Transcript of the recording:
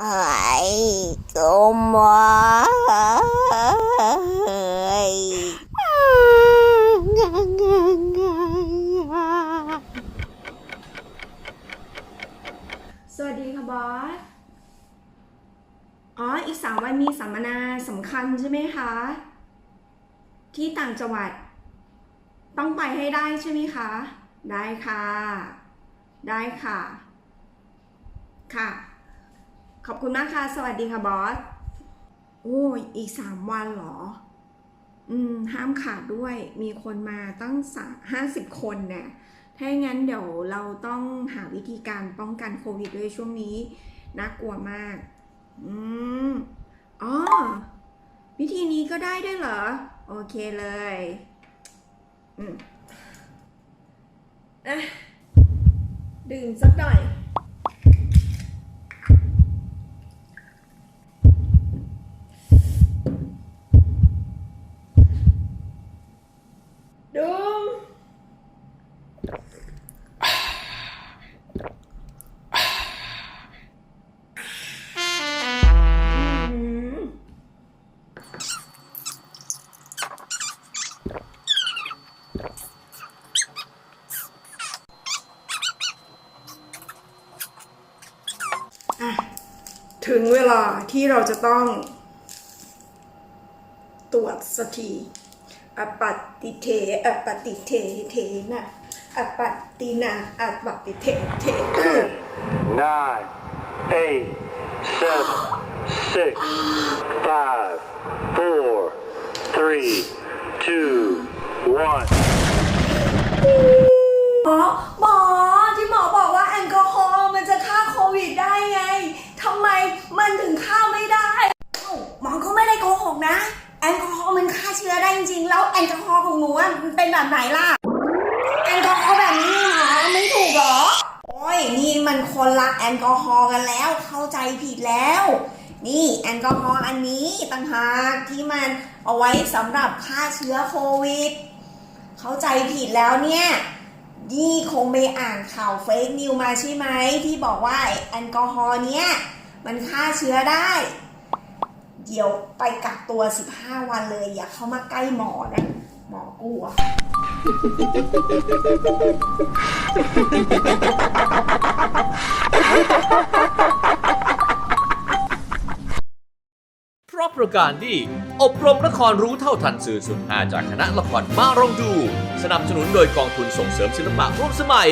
ไอ้ก็มาเอ้ยสวัสดีค่ะบอส อ๋อ อีกสามวันมีสัมมนาสำคัญใช่ไหมคะ ที่ต่างจังหวัด ต้องไปให้ได้ใช่ไหมคะ ได้ค่ะ ได้ค่ะ ค่ะ ขอบคุณมากค่ะ สวัสดีค่ะบอส โอ้ยอีกสามวันเหรอ อืม ห้ามขาดด้วย มีคนมาตั้งสาห้าสิบคนเนี่ย ถ้าอย่างนั้นเดี๋ยวเราต้องหาวิธีการป้องกันโควิดด้วยช่วงนี้ น่ากลัวมาก อืม อ๋อ วิธีนี้ก็ได้ด้วยเหรอ โอเคเลย อืม อะ ดื่มสักหน่อย ดุม อืมอะ ถึงเวลาที่เราจะต้อง ตรวจสักทีอปัตติเทอปัตติเทเทนะอปัตตินาอปัตติเทเท nine, eight, seven, six, five, four, three, two, one. หมอหมอที่หมอบอกว่าแอลกอฮอล์มันจะฆ่าโควิดได้ไงทำไมันถึงฆ่าไม่ได้ หมอก็ไม่ได้โกหกนะ แอลกอฮอล์มันฆ่าเชื้อได้จริงๆ แล้วแอลกอฮอล์ของหนูอะมันเป็นแบบไหนล่ะ แอลกอฮอล์แบบนี้หมอไม่ถูกหรอ โอ้ยนี่มันคนละแอลกอฮอล์กันแล้ว เข้าใจผิดแล้ว นี่แอลกอฮอล์อันนี้ต่างหากที่มันเอาไว้สำหรับฆ่าเชื้อโควิด เข้าใจผิดแล้วเนี่ยนี่คงไปอ่านข่าวเฟกนิวมาใช่ไหมที่บอกว่าแอลกอฮอล์เนี้ย มันฆ่าเชื้อได้ เดี๋ยวไปกักตัว 15 วันเลย อย่าเข้ามาใกล้หมอนะหมอกลัวเพราะประการดีอบรมละครรู้เท่าทันสื่อสุดหาจากคณะละครมาลองดู สนับสนุนโดยกองทุนส่งเสริมศิลปะร่วมสมัย